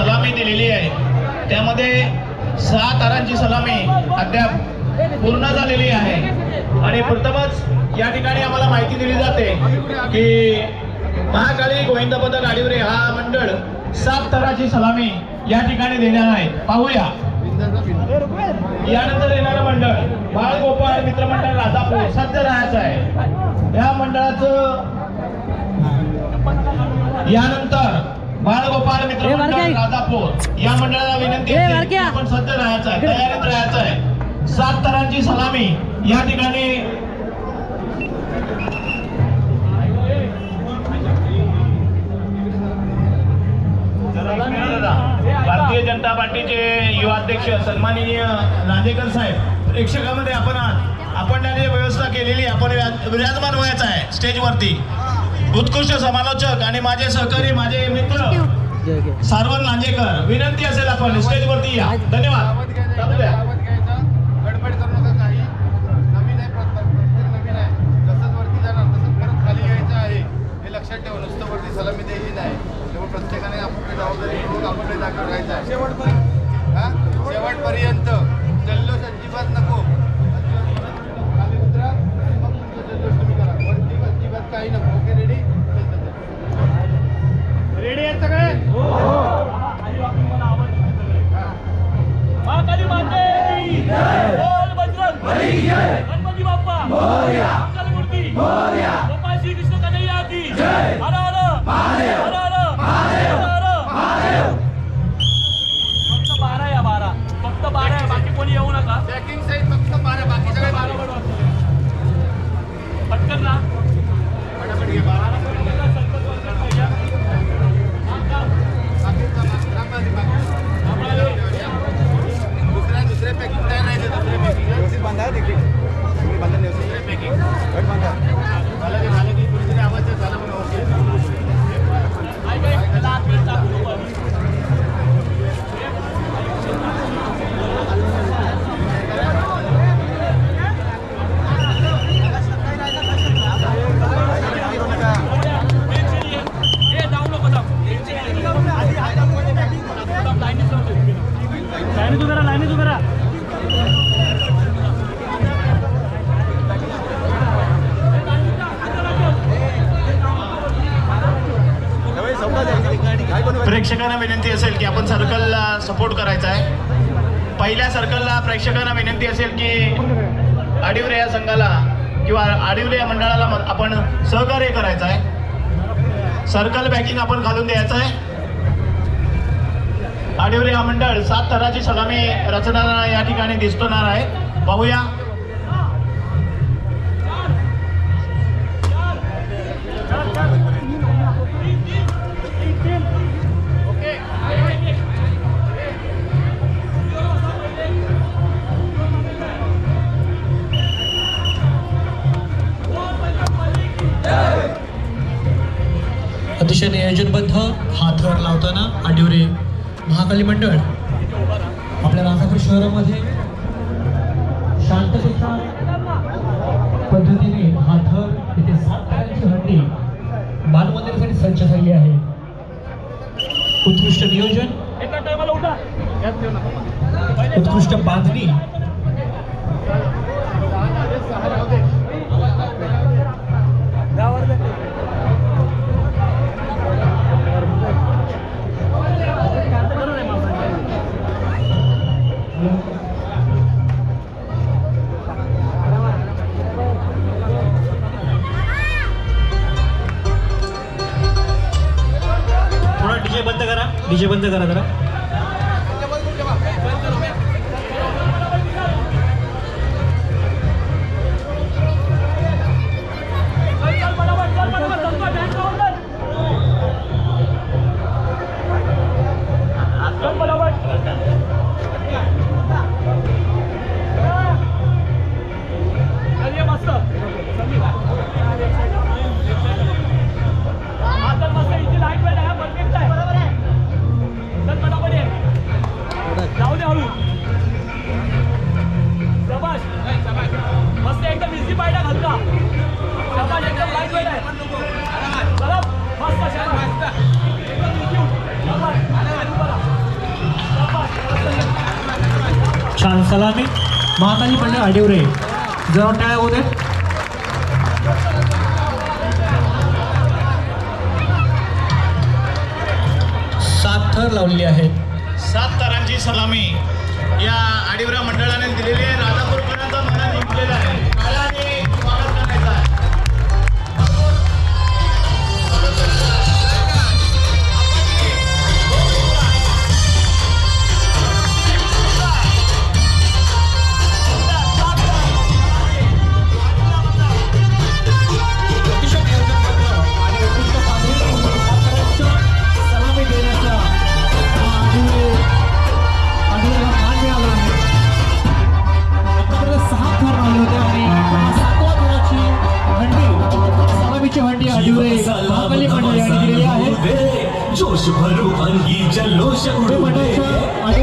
सलामी दिलेली आहे. त्यामध्ये सहा तारांची सलामी अद्याप पूर्ण झालेली आहे. आणि प्रथमच या ठिकाणी आम्हाला माहिती दिली जाते की महाकाली गोविंद पदक आडिवरे हा मंडळ सात ताराची सलामी या ठिकाणी देणार आहे. पाहूया. यानंतर येणारं मंडळ बाळगोपाळ मित्रमंडळ राजापूर सज्ज राहायचं आहे. या मंडळाचं यानंतर बाळगोपाळ मित्रमंडळ राजापूर. या मंडळाला विनंती. आपण सज्ज राहायचं आहे तयारीत राहायचं आहे. सात तरांची सलामी या ठिकाणी भारतीय जनता पार्टीचे युवा अध्यक्ष सन्माननीय नांदेकर साहेब प्रेक्षकामध्ये आपण आहात. आपण त्यांनी व्यवस्था केलेली आपण विराजमान व्हायचं आहे स्टेजवरती. उत्कृष्ट समालोचक आणि माझे सहकारी माझे मित्र सारवन लांजेकर विनंती असेल आपण स्टेजवरती या. धन्यवाद. चालू द्या. गडबड करू की जय प्रेक्षकांना विनंती असेल की आपण सर्कलला सपोर्ट करायचा आहे. पहिल्या सर्कलला प्रेक्षकांना विनंती असेल की आडिवरे या संघाला किंवा आडिवरे या मंडळाला आपण सहकार्य करायचं आहे. सर्कल बॅकिंग आपण घालून द्यायचं आहे. आडिवरे हा मंडळ सात थराची सलामी रचणारा या ठिकाणी दिसतोणार आहे. पाहूया. अतिशय नियोजनबद्ध हा थर लावताना आडिवरे महाकाली मंडळ आपल्या राजापूर शहरामध्ये शांततेच्या पद्धतीने हा थर इथे सात ताऱ्यांची हंडी बालमंदिरासाठी सज्ज झाली आहे. उत्कृष्ट नियोजन उत्कृष्ट बांधणी डीजे बंद करा जरा. सलामी. माताजी पण आडिवरे जरा टाळ्या होऊ दे सात थर लावली आहेत. सात तरांची सलामी या आडिवरा मंडळाने दिलेली आहे. राजापूर जोश भरू अंगी जल्लोष उडवले